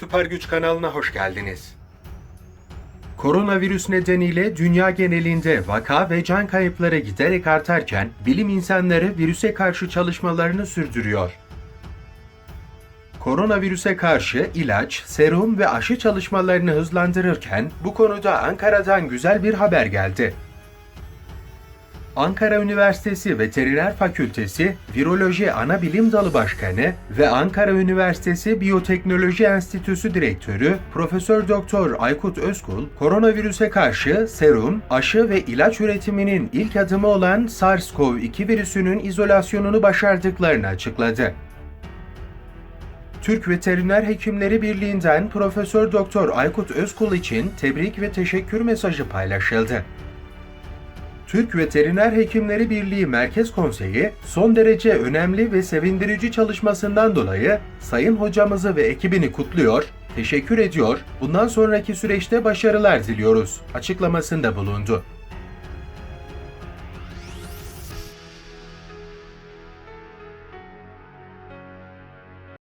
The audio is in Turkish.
Süper Güç kanalına hoş geldiniz. Koronavirüs nedeniyle dünya genelinde vaka ve can kayıpları giderek artarken bilim insanları virüse karşı çalışmalarını sürdürüyor. Koronavirüse karşı ilaç, serum ve aşı çalışmalarını hızlandırırken bu konuda Ankara'dan güzel bir haber geldi. Ankara Üniversitesi Veteriner Fakültesi Viroloji Anabilim Dalı Başkanı ve Ankara Üniversitesi Biyoteknoloji Enstitüsü Direktörü Profesör Doktor Aykut Özkul, koronavirüse karşı serum, aşı ve ilaç üretiminin ilk adımı olan SARS-CoV-2 virüsünün izolasyonunu başardıklarını açıkladı. Türk Veteriner Hekimleri Birliği'nden Profesör Doktor Aykut Özkul için tebrik ve teşekkür mesajı paylaşıldı. Türk Veteriner Hekimleri Birliği Merkez Konseyi son derece önemli ve sevindirici çalışmasından dolayı Sayın hocamızı ve ekibini kutluyor, teşekkür ediyor, bundan sonraki süreçte başarılar diliyoruz açıklamasında bulundu.